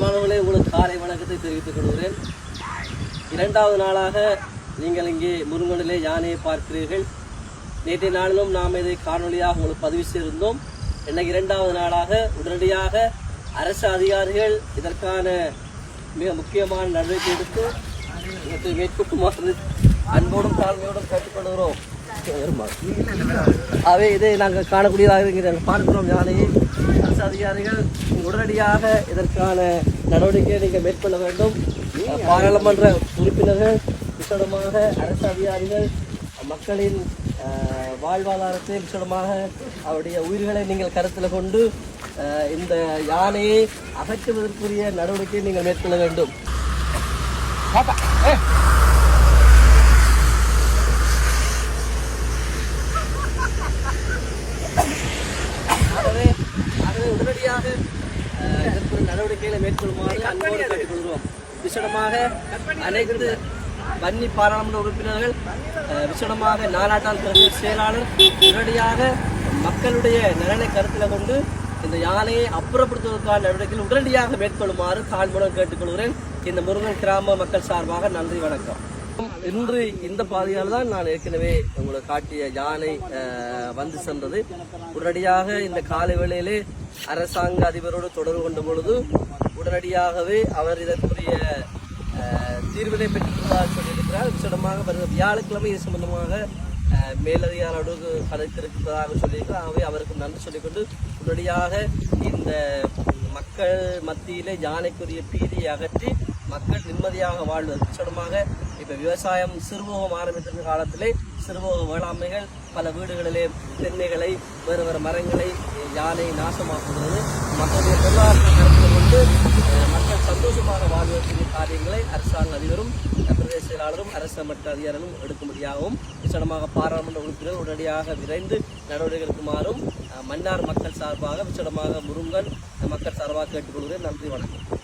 அன்பானவர்களே உங்களுக்கு காலை வணக்கத்தை தெரிவித்துக் கொள்கிறேன். இரண்டாவது நாளாக நீங்கள் இங்கே முருங்கனிலே யானையை பார்க்கிறீர்கள். நேற்றைய நாளிலும் நாம் இதை காணொலியாக உங்களுக்கு பதிவு செய்திருந்தோம். இன்னைக்கு இரண்டாவது நாளாக உடனடியாக அரசு அதிகாரிகள் இதற்கான மிக முக்கியமான நடவடிக்கை எடுத்து இவற்றை மேற்கொள்ளுமாறு அன்போடும் தாழ்மையோடும் கேட்டுக்கொள்கிறோம். அவை இதை நாங்கள் காணக்கூடியதாக இருக்கிறாங்க பார்க்கிறோம் யானையை. அரசு அதிகாரிகள் உடனடியாக இதற்கான நடவடிக்கையை நீங்கள் மேற்கொள்ள வேண்டும். பாராளுமன்ற உறுப்பினர்கள் விசடமாக அரசு அதிகாரிகள் மக்களின் வாழ்வாதாரத்தை விசடமாக அவருடைய உயிர்களை நீங்கள் கருத்தில் கொண்டு இந்த யானையை அகற்றுவதற்குரிய நடவடிக்கையை நீங்கள் மேற்கொள்ள வேண்டும். ஆகவே ஆகவே உடனடியாக நடவடிக்கைகளை மேற்கொள்ளுமாறு அன்போடு கேட்டுக்கொள்கிறோம். விசடமாக அனைத்து வன்னி பாராளுமன்ற உறுப்பினர்கள் விசடமாக நாலாட்டாள் பிரதேச செயலாளர் உடனடியாக மக்களுடைய நலனை கருத்தில் கொண்டு இந்த யானையை அப்புறப்படுத்துவதற்கான நடவடிக்கைகள் உடனடியாக மேற்கொள்ளுமாறு தாழ்மையுடன் கேட்டுக்கொள்கிறேன். இந்த முருகன் கிராம மக்கள் சார்பாக நன்றி வணக்கம். இன்று இந்த பாதையால் தான் நான் ஏற்கனவே உங்களுக்கு காட்டிய யானை வந்து சென்றது. உடனடியாக இந்த காலை வேளையிலே அரசாங்க அதிபரோடு தொடர்பு கொண்ட பொழுது உடனடியாகவே அவர் இதற்குரிய தீர்வினை பெற்றுள்ளதாக சொல்லியிருக்கிறார். விசேடமாக வருகிற வியாழக்கிழமை இது சம்பந்தமாக மேலதிகாரோடு கதைத்திருப்பதாக சொல்லியிருக்கிறார். ஆகவே அவருக்கு நன்றி சொல்லிக்கொண்டு உடனடியாக இந்த மக்கள் மத்தியிலே யானைக்குரிய பீதியை அகற்றி மக்கள் நிம்மதியாக வாழ்வது விசேடமாக இப்போ விவசாயம் சிறுபோகம் ஆரம்பித்திருந்த காலத்திலே சிறுபோக வேளாண்மைகள் பல வீடுகளிலே தென்னைகளை வேறு வேறு மரங்களை யானை நாசமாக்குகிறது மக்களுடைய பொருளாதாரத்தை கருத்தில் கொண்டு மக்கள் சந்தோஷமாக வாழ்வதற்குரிய காரியங்களை அரசாங்க அதிபரும் பிரதேச செயலாளரும் அரசு மற்ற அதிகாரிகளும் எடுக்கும்படியாகவும் விசடமாக பாராளுமன்ற உறுப்பினர் உடனடியாக விரைந்து நடவடிக்கை எடுக்குமாறும் மன்னார் மக்கள் சார்பாக விசடமாக முருங்கன் மக்கள் சார்பாக கேட்டுக்கொள்கிறேன். நன்றி வணக்கம்.